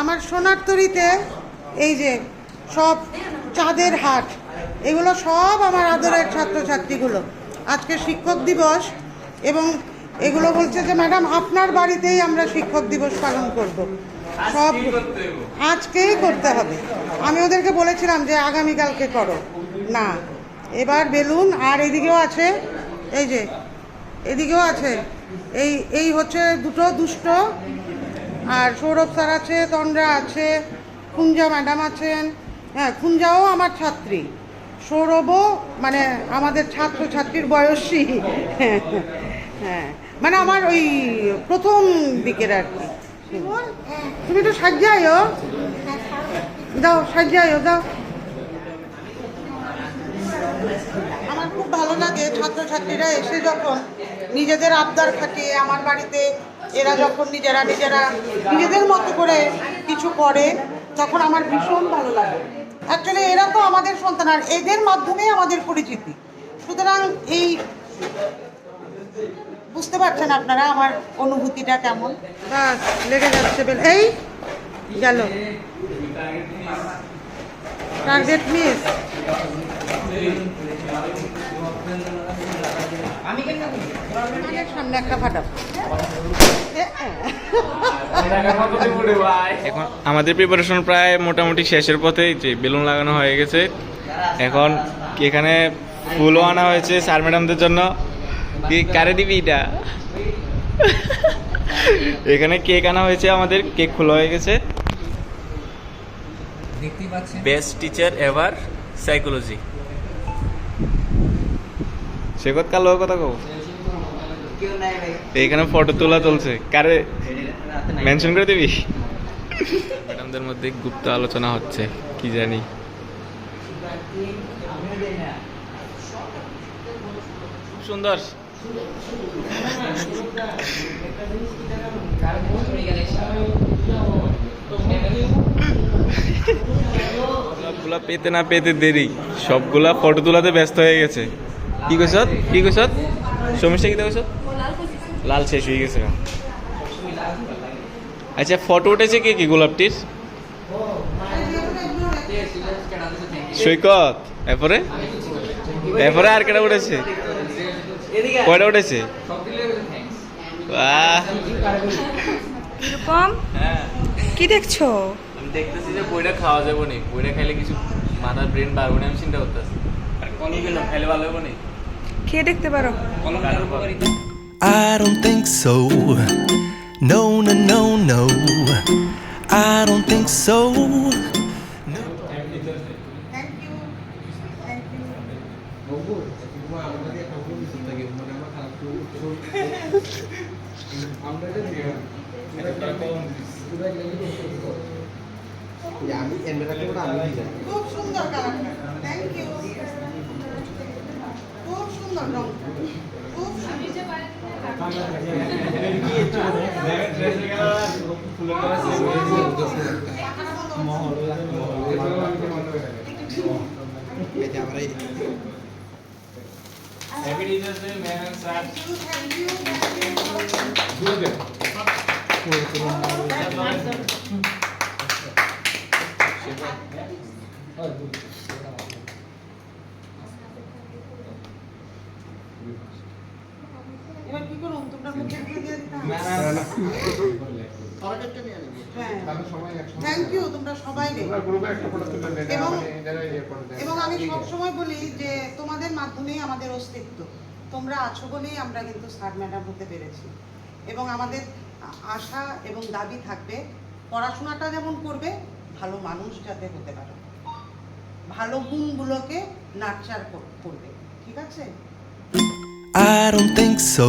আমার সোনার তরিতে এই যে সব চাঁদের হাট এগুলো সব আমার আদরের ছাত্রছাত্রীগুলো। আজকে শিক্ষক দিবস এবং এগুলো বলছে যে ম্যাডাম আপনার বাড়িতেই আমরা শিক্ষক দিবস পালন করব। সব আজকেই করতে হবে। আমি ওদেরকে বলেছিলাম যে আগামীকালকে করো। না এবার বেলুন আর এদিকেও আছে এই যে এদিকেও আছে এই এই হচ্ছে দুটো দুষ্ট আর সৌরভ স্যার আছে তন্দ্রা আছে কুঞ্জা ম্যাডাম আছেন। হ্যাঁ কুঞ্জাও আমার ছাত্রী। সৌরভও মানে আমাদের ছাত্র ছাত্রীর বয়সী। হ্যাঁ মানে আমার ওই প্রথম দিকের আর কি। তুমি একটু সাজ্জাইও দাও সাজ্জাইও দাও। আমার খুব ভালো লাগে ছাত্রছাত্রীরা এসে যখন নিজেদের আবদার খাটিয়ে আমার বাড়িতে এরা যখন নিজেরা নিজেরা নিজেদের মতো করে কিছু করে তখন আমার ভীষণ ভালো লাগে। অ্যাকচুয়ালি এরা তো আমাদের সন্তান আর এদের মাধ্যমেই আমাদের পরিচিতি। সুতরাং এই বুঝতে পারছেন আপনারা আমার অনুভূতিটা কেমন? বাস লেগে যাচ্ছে বেল এই গেল। টার্গেট মিস সামনে একটা ফাটাবো এখন আমাদের প্রিপারেশন প্রায় মোটামুটি শেষের পথে যে বেলুন লাগানো হয়ে গেছে। এখন এখানে ফুলও আনা হয়েছে স্যার ম্যাডামদের জন্য। কি কারে দিবি এটা? এখানে কেক আনা হয়েছে আমাদের কেক খোলা হয়ে গেছে। বেস্ট টিচার এভার সাইকোলজি সেগত কালো কথা কও কেউ নাই। ভাই এইখানে ফটো তোলা চলছে। কারে মেনশন করে দিবি? ম্যাডামদের মধ্যে গুপ্ত আলোচনা হচ্ছে, কি জানি। সুন্দর। সবগুলা পেতে না পেতে দেরি। সবগুলা ফটো তোলাতে ব্যস্ত হয়ে গেছে। কি কইস কি কইস সমস্যা কি কইস লাল শেষ হয়ে গেছে। আচ্ছা ফটো উঠেছে কে কি গোলাপটির? সৈকত এরপরে? এরপরে আর কেটা উঠেছে? কয়টা উঠেছে? হ্যাঁ কি দেখছ? আমি দেখতেছি যে বইটা খাওয়া যাব নি। বইটা খাইলে কিছু মাথার ব্রেন বাড়বো না আমি চিন্তা করতেছি। আর কলম কেন খাইলে ভালো হবে নি? খেয়ে দেখতে পারো। পর- I don't think so. No, no, no, no. I don't think so. Thank you thank you আমি এমএটা করে আমি দিই খুব সুন্দর কালারটা থ্যাংক ইউ খুব সুন্দর রং খুব সুন্দর এবং আমি সবসময় বলি যে তোমাদের মাধ্যমেই আমাদের অস্তিত্ব তোমরা আছো বলেই আমরা কিন্তু স্যার ম্যাডাম হতে পেরেছি এবং আমাদের আশা এবং দাবি থাকবে পড়াশোনাটা যেমন করবে ভালো মানুষ যাতে হতে পারো ভালো গুণগুলোকে নার্চার করবে ঠিক আছে I don't think so.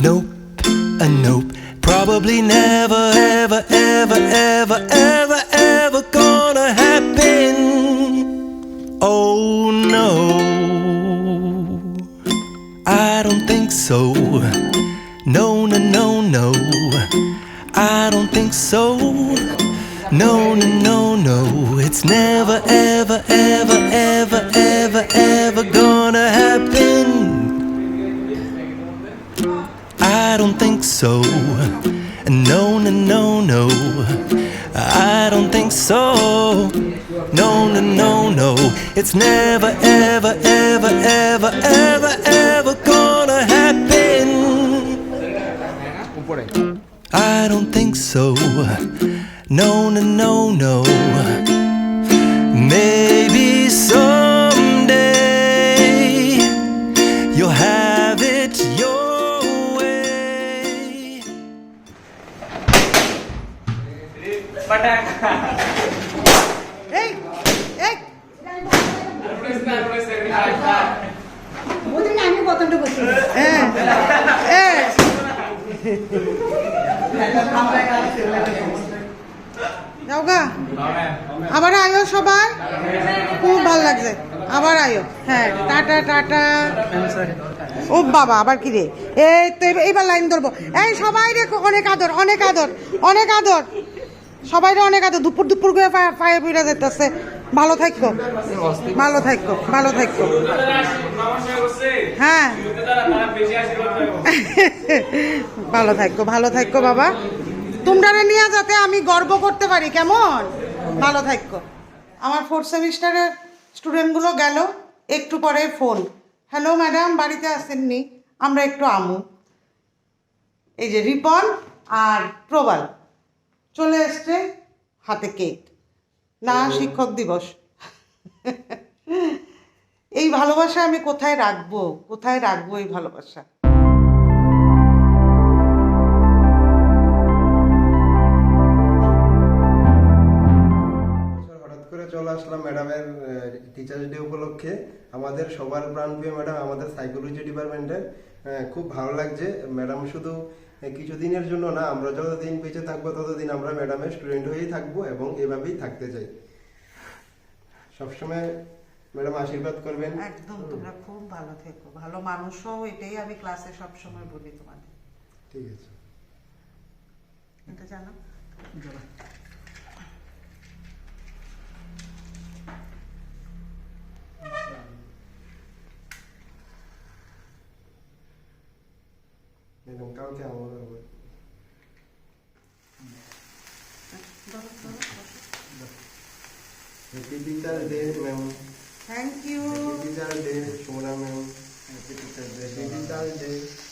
nope, a nope. Probably never, ever, ever, ever, ever, ever gonna happen. Oh no. I don't think so. No, no, no, no. I don't think so. No, no, no, no. It's never, ever, It's never, ever, ever, ever, ever, ever gonna happen. I don't think so. No, no, no, no. Maybe someday you'll have it your way. হ্যাঁ যাওগা আবার আয়ো সবাই। খুব ভালো লাগছে আবার আয়ো হ্যাঁ টাটা টাটা ও বাবা আবার কি রে এই তো এইবার লাইন ধরবো এই সবাই রে অনেক আদর অনেক আদর অনেক আদর সবাই রে অনেক আদর দুপুর দুপুর করে পায়ে পুড়ে যেতেছে ভালো থাকো। ভালো থাকো ভালো থাকো। হ্যাঁ। ভালো থাকো ভালো থাকো বাবা। তোমরা নিয়ে যাতে আমি গর্ব করতে পারি, কেমন? ভালো থাকো। আমার ফোর্থ সেমিস্টারের স্টুডেন্টগুলো গেল একটু পরে ফোন হ্যালো ম্যাডাম বাড়িতে আসেননি আমরা একটু আমু। এই যে রিপন আর প্রবাল। চলে এসছে হাতে কেক না শিক্ষক দিবস। এই ভালোবাসা আমি কোথায় রাখব? কোথায় রাখব এই ভালোবাসা? হঠাৎ করে চলে আসলাম ম্যাডামের টিচার্স ডে উপলক্ষে। আমাদের সবার প্রাণপ্রিয় ম্যাডাম আমাদের সাইকোলজি ডিপার্টমেন্টের খুব ভালো লাগছে। ম্যাডাম শুধু কিছুদিনের জন্য না আমরা যতদিন বেঁচে থাকব ততদিন আমরা ম্যাডামের স্টুডেন্ট হয়েই থাকব এবং এভাবেই থাকতে চাই। সবসময় ম্যাডাম আশীর্বাদ করবেন। একদম তোমরা খুব ভালো থেকো। ভালো মানুষ হও এটাই আমি ক্লাসে সবসময় বলি তোমাদের। ঠিক আছে। এটা জানো? ম্যাডাম কালকে আমার আবার happy teacher day ma'am thank you happy teacher day Sumona ma'am happy teacher day happy teacher day ma'am